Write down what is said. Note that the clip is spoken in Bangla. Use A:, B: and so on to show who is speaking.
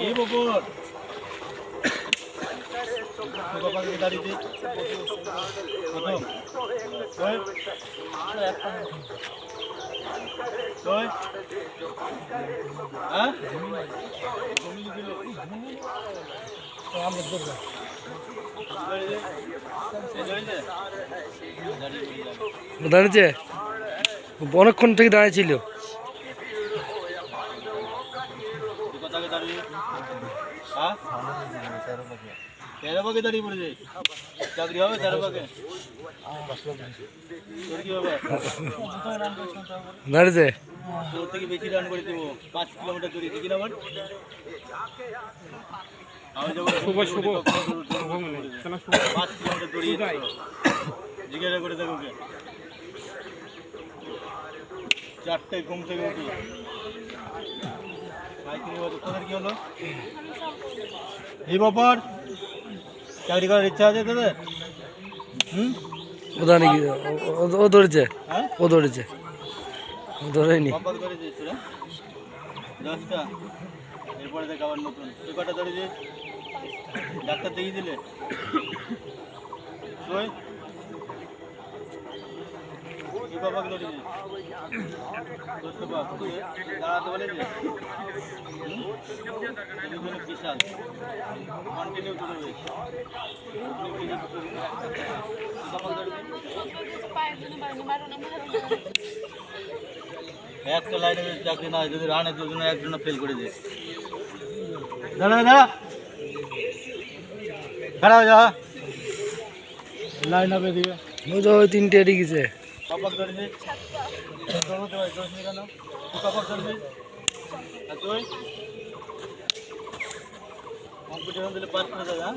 A: এই বকর বাবাকে দাঁড়িয়ে দিই প্রথম
B: দাঁড়িয়েছে অনেকক্ষণ থেকে দাঁড়িয়েছিল
A: দাঁড়িয়ে তেরো পাকে দাঁড়িয়ে পড়েছে। চাকরি হবে তেরো পাকে। তোর কি হবে
B: দাঁড়িয়েছে।
A: তোর থেকে বেশি রান করে দেবো। পাঁচ কিলোমিটার বল? আমি যখন পাঁচ কিলোমিটার জিজ্ঞাসা করে দেখো চারটে ঘুম থেকে উঠি। তোদের কি হলো? এই ব্যাপার চাকরি করার ইচ্ছা আছে তোদের? হুম?
B: ও ও- ধরেছে?
A: হ্যাঁ?
B: ও ধরেছে। ও ধরেনি।
A: দশটা। এরপরে দেখ আবার নতুন। তুই কটা ধরেছিস? ডাক্তার দেখিয়ে দিলে। তুই একটা লাইনে চাকরি না যদি রানে দুজনে একজন ফেল করে দেয়। দাঁড়া দাঁড়া দাঁড়া যা লাইন হবে দিবে
B: ওই তিনটে গেছে
A: কপাক ধরবি ধরতে পারি দোষ নেই কেন? তুই কপাক ধরবি আর তুই? কম্পিটিশন দিলে পাস করে হ্যাঁ?